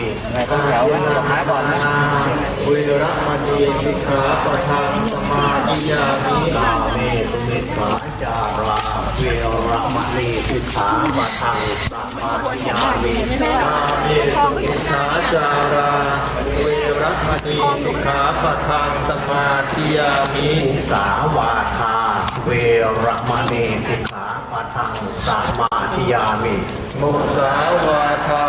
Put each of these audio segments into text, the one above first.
มีไงก็แถวสุดท้ายก่อนนะวิรมณีสิกขาปะทังสมาธิยามิกาเมสุมิตราจาราเวรมณีสิกขาปะทังสมาธิยามิกาเมสุขาจาราเวรมณีสิกขาปะทังสมาธิยามิสาวาทาเวรมณีสิก ขาปะทังสมาธิยามิมุสาวาทา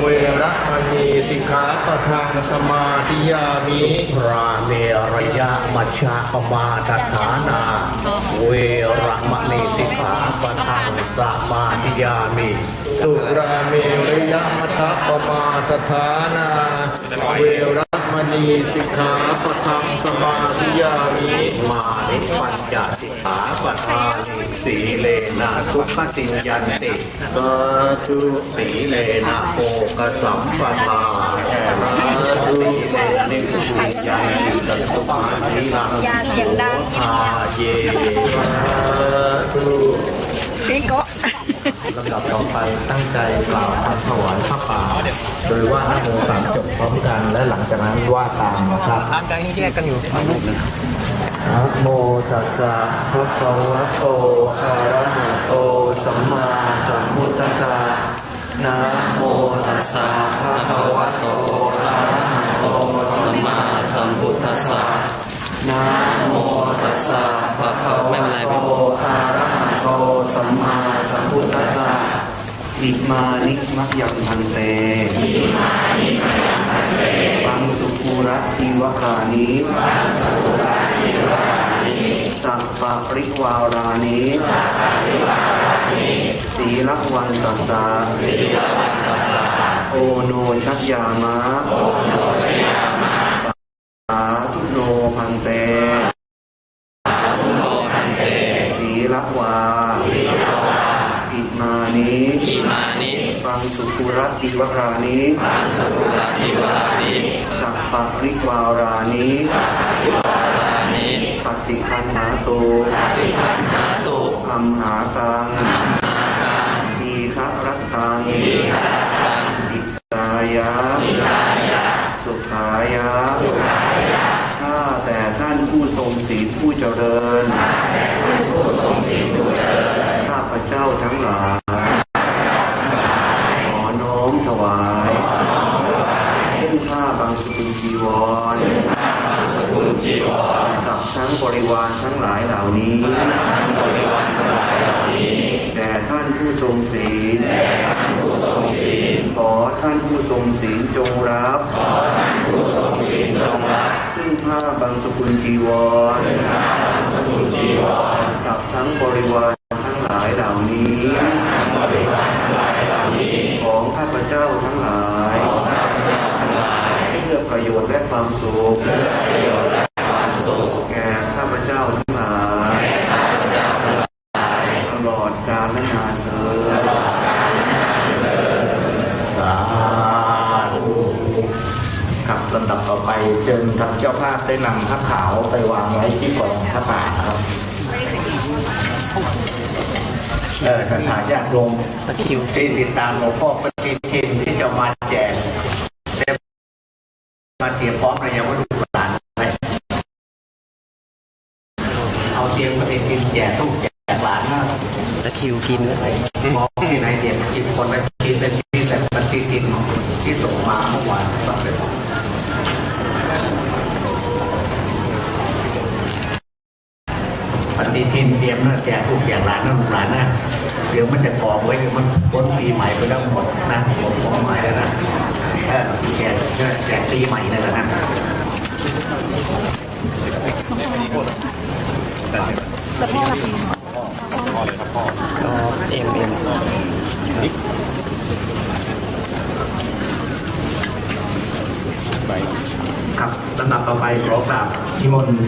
เวระมณีสิกขาปะทังสมาธิยามิราเมรยะมัชฌะปมาทัฏฐานา เวรมณีสิกขาปะทังสมาธิยามิ สุราเมรยมัทะปมาตฐานา เวระมณีสิกขาปะทังสมาธิยามิ มานิปัญจ สิกขาปะทานิสีเลนะทุกขติญญันติสาธุสีเลนะโภกสัมปทาสีเลนิสุขิยันติตสุมาธิลังอย่าเสียงดังทาเยสาธุพี่โกะลำดับต่อไปตั้งใจกล่าวคำถวายพระป่าโดยว่านะโมสามจบพร้อมกันและหลังจากนั้นว่าตามนะครับอาการแยกกันอยู่ นะโมตัสสะภะคะวะโตอะระหะโตสัมมาสัมพุทธัสสะนะโมตัสสะภะคะวะโตอะระหะโตสัมมาสัมพุทธัสสะนะโมตัสสะภะคะวะโตอะระหะโตสัมมาสัมพุทธัสสะอิมานิมัจยังพันเตอิมานิมักยังพันเตปังสุภูระทีวะคานิสั สัพปะริวารานิสีลวันตัสสะโอโนชัยยามะสาธุโนพันเตสีลวาอิมานิปังสุภูระทีวคานิสัพปริวารานิ ฏิคันหาตุ จงรับซึ่งผ้าบางสกุลจีวรกับทั้งบริวาร โยมตะคิวที่ติดตามหลวงพ่อปฏิทินที่จะมาแจกได้มาเตรียมพร้อมระยะวัตถุหลานไว้เอาเตรียมปฏิทินแจกลูกแจกหลานนะตะคริวกินมองที่ไหนเดียกินคนละกินเป็นที่แต่ปฏิทินที่ส่งมาเมื่อวานสำเร็จปฏิทินเตรียมนะแจกทุกอย่างหลานนะลูกหลานนะเดี๋ยวมันจะกรอบไว้เดี๋ยวมันพ้นปีใหม่ไปแล้วหมดนะหมดความหมายแล้วนะเออแจกแจกปีใหม่นั่นแหละนะ ก็เอ็มเอ็ม ครับลำดับต่อไปขอกราบนิมนต์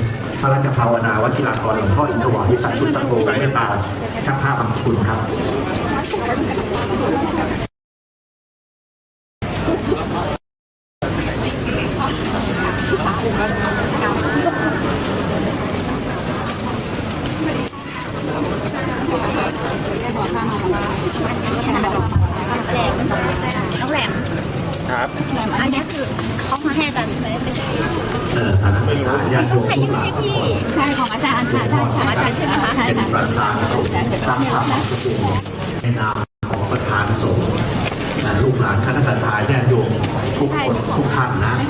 พระราชภาวนาวัชิรากรหลวงพ่ออินทวาทิสัตพุทธโกเมตตาชักผ้าบังคุณครับ อันนี้คือเขามาให้อาจารย์ใช่ไหมไม่ใช่ เออคณะทาญาติโยม ใคร ทุ ยื่ ก น หลาน ให้ ทุก พี่ คน ใช่ของอาจารย์ค่ะใช่ของอาจารย์ใช่ไหมคะใช่ เป็น ค่ะ ประธานสงฆ์สร้างธรรมสุขุมในนามของประธานสงฆ์นะลูกหลานคณะทาญาติโยมทุกคนทุกท่านนะ เ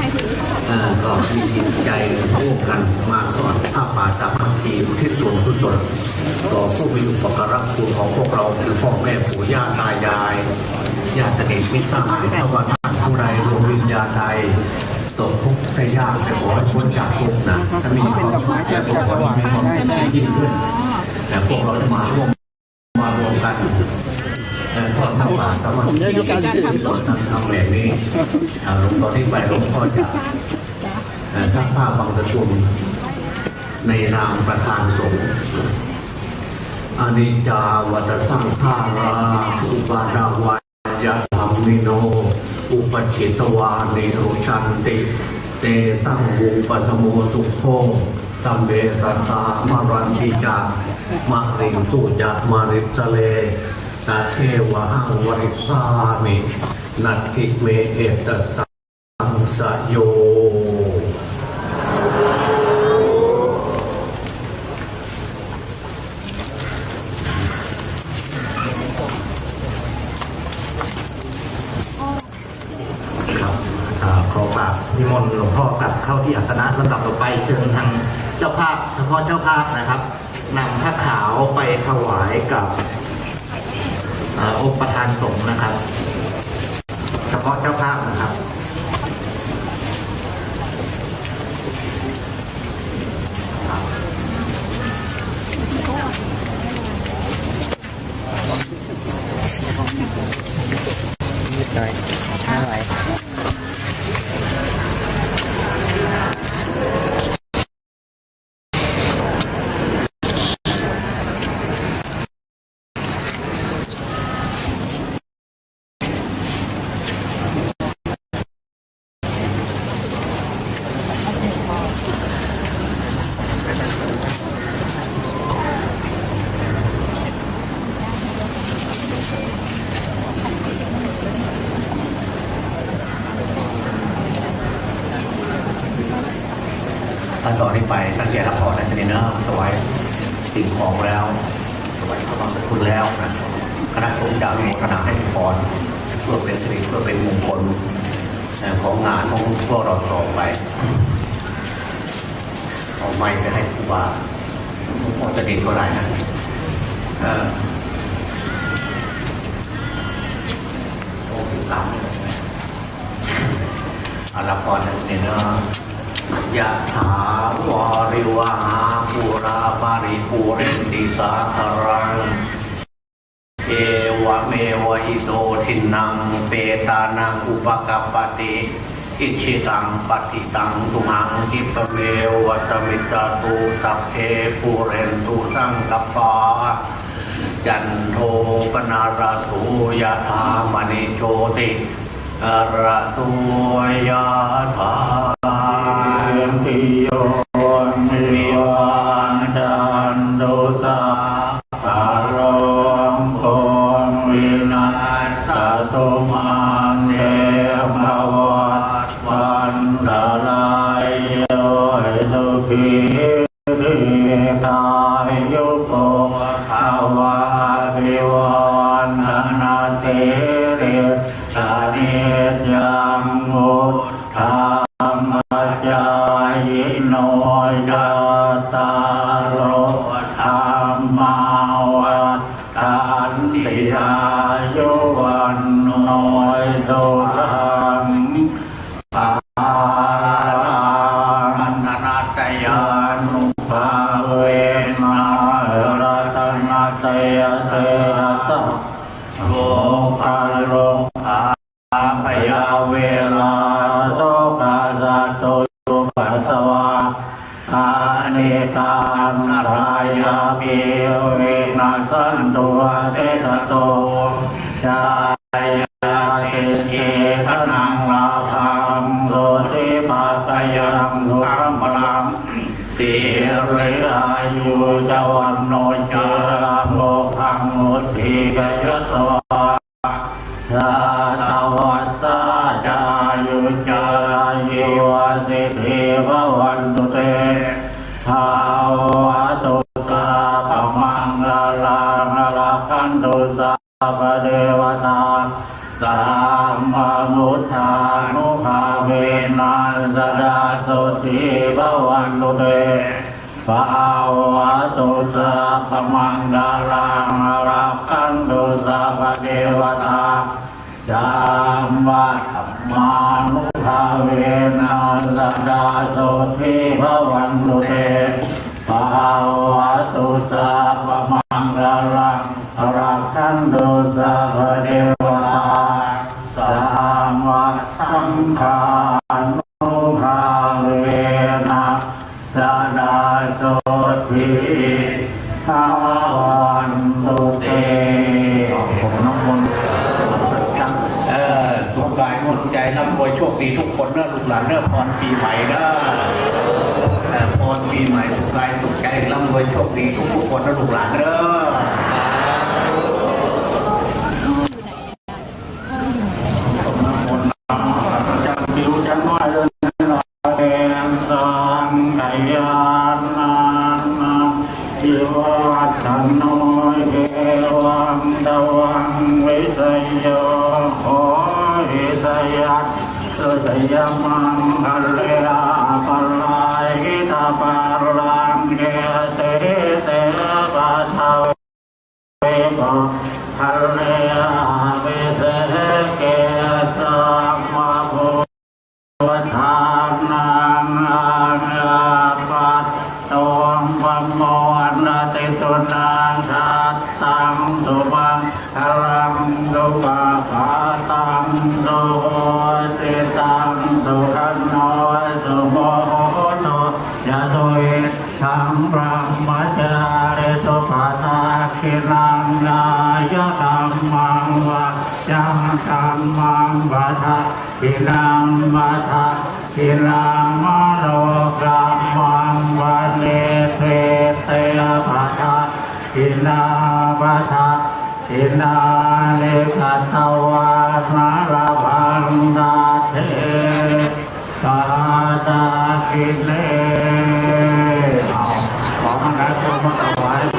อ่อก็มีจิตใจร่วมกันมาก่อนผ้าป่าสามัคคีอุที่ส่วนกุศลต่อผู้มีอุปการะคุณของพวกเราคือพ่อแม่ปู่ย่าตายายญาติสนิทมิตรสหายถ้าว่าท่านผู้ใดดวงวิญญาณใดตกทุกข์ได้ยากแต่ขอให้พ้นจากทุกข์นะถ้ามีความสุขและพวกเรามีความสุขยิ่งขึ้นแต่พวกเราจะมารวมกันเอ่อทอด ผ้าป่าสามัคคีทำแบบนี้อ่าหลวงตอนที่ไปหลวงพ่อจะเอ่อชักผ้าบางตะชุมในนามประธานสงฆ์อนิจจาวัตสังขาราอุปาดาวายะธรรมิโน อุปชิตวานิโรชันติ เตตังวุปสโมสุโภตัมเบสัตตามารันติจามะริงสุจามาริสเล สัทเทวะหังวริสามินัตถิเมเอตสังสโยครับอ่ากราบนิมนต์หลวงพ่อกลับเข้าที่อาสนะลำดับต่อไปเชิญทางเจ้าภาพเฉพาะเจ้าภาพนะครับนำผ้าขาวไปถวายกับ อาองค์ประธานสงฆ์นะครับ เฉพาะเจ้าภาพนะครับ ขั้นตอนนี้ไปตั้งใจรับพรนะทีนี้เนอะถวายสิ่งของแล้วถวายพระบางสกุลแล้วนะคณะสงฆ์จะอนุโมทนาให้พรเพื่อเป็นสิริเพื่อเป็นมงคลของงานของพวกเราต่อไปเอาไม้ไปให้ครูบาหลวงพ่อจะดีเท่าไหร่นะเออโอ้โหสามอารับพรนะทีนี้เนอะ ยะถาวาริวาปุราปาริปูเรนติสาคารัง เอวะเมวะอิโตทินังเปตานังอุปกัปติอิชิตังปฏิตังตุหังคิปเมวัตมิตาตุสัพเพปูเรนตุสังกปปายันโทปนาราถูยะธามณิโชติอระตุยะธา ติา มพลังสิริอายุจวันโนจาโลคังมุติกยศะสวา สะขมังดาลังรักขันตุสะปเดวตาจามวัตมานุภาเวนาสดาสุทีภว Anh. จาโดยสังรามจาริสุปตาคินังนายธรรมังวะยังธรรมังวัฏคินังวัฏคินังมโนกรรมังวันเนเตเตปัฏคินังวัฏคินังเนกัสวานาลาภังนาเทตาตาคินเล รักคงมังเอาไว้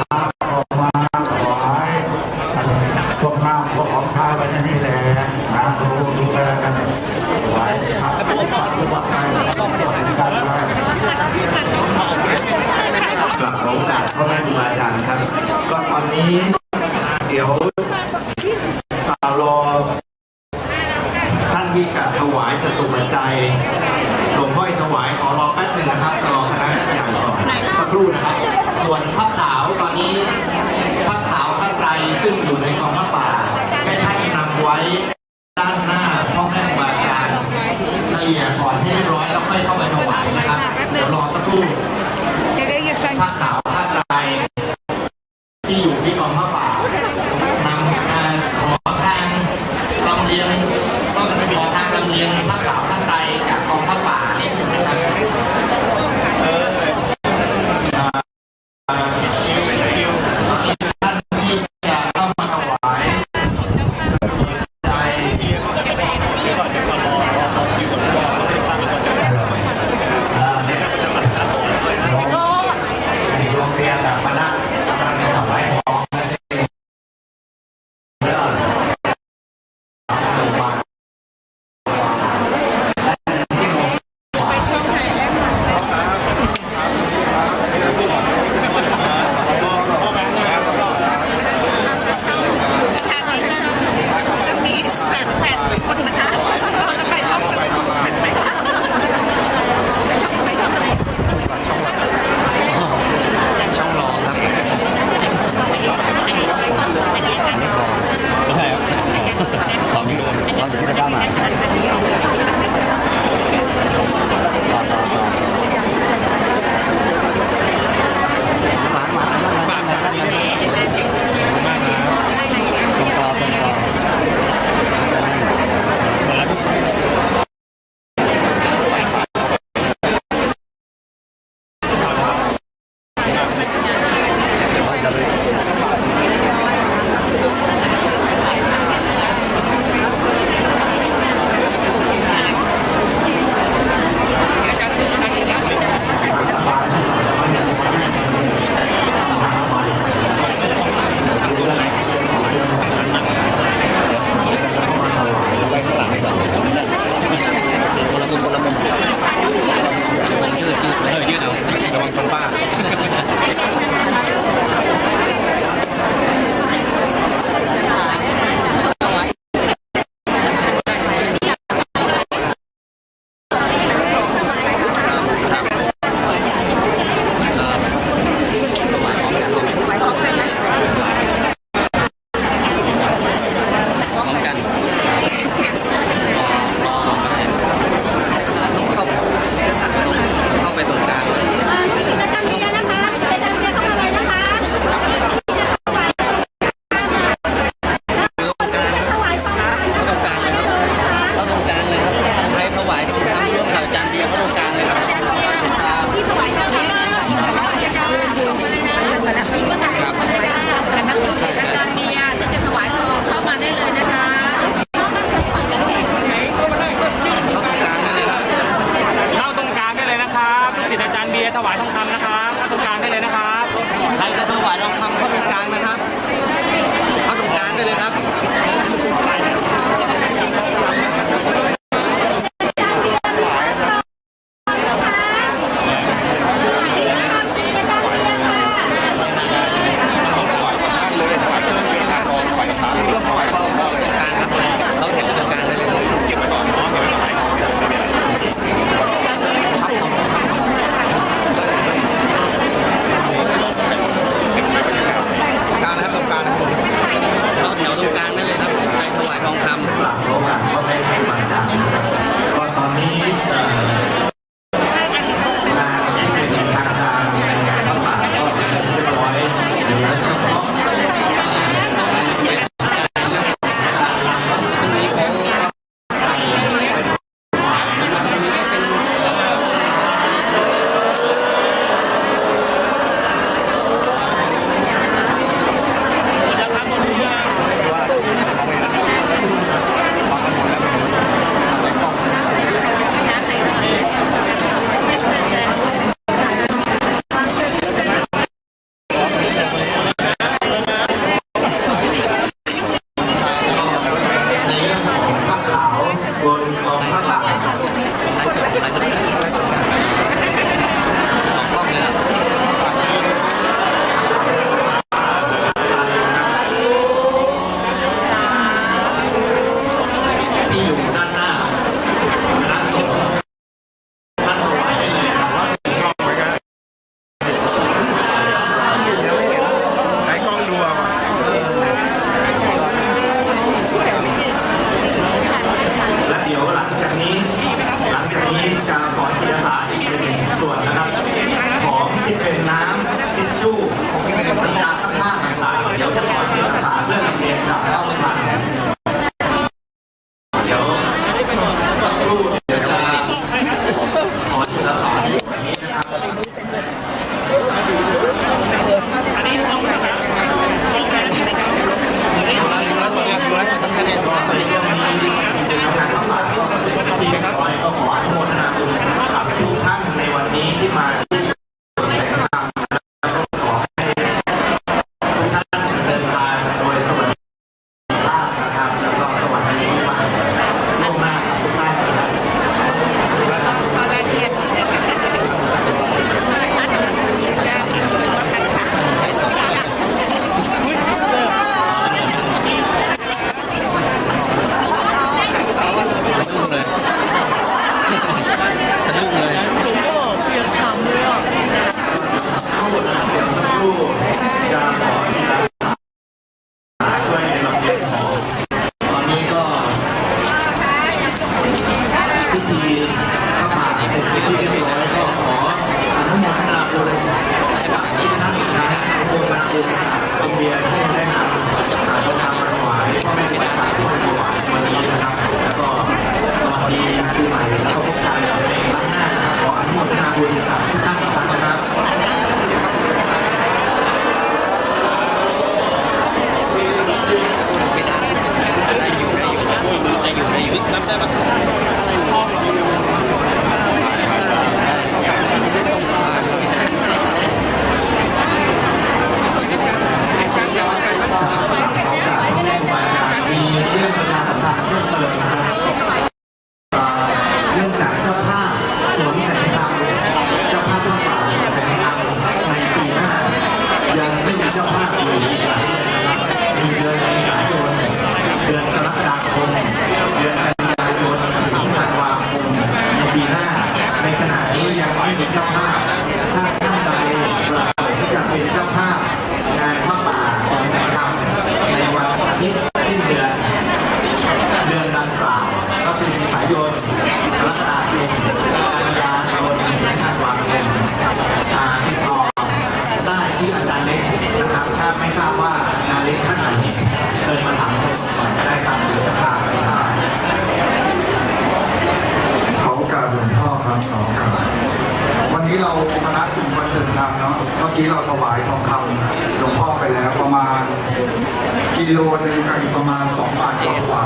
กิโลหนึงกับอีกประมาณสองบาทกว่า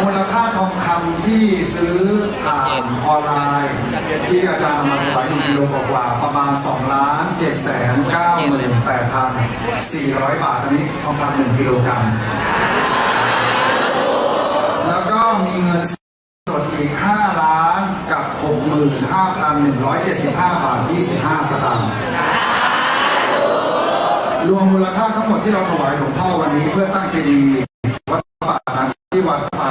มูลค่าทองคำที่ซื้อผ่านออนไลน์ที่อาจารย์มาถวายหนึ่งกิโลกว่าประมาณ2ล้าน7แสน9หมื่น8พัน400บาทอันนี้ทองคำหนึ่งกิโลกรัมแล้วก็มีเงินสดอีก5ล้านกับ 65,175 บาท 25 รวมมูลค่าทั้งหมดที่เราถวายหลวงพ่อวันนี้เพื่อสร้างเจดีย์วัดป่าที่วัดป่า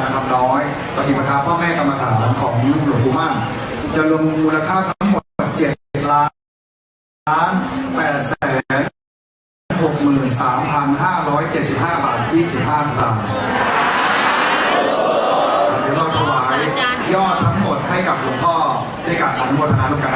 นะครับน้อย ปฏิปทาพ่อแม่กรรมฐานของหลวงปู่มั่นจะรวมมูลค่าทั้งหมด7ล้านล้าน8แสน63,575บาท25สตางค์เดี๋ยวเราถวายยอดทั้งหมดให้กับหลวงพ่อด้วยการอนุโมทนาร่วมกัน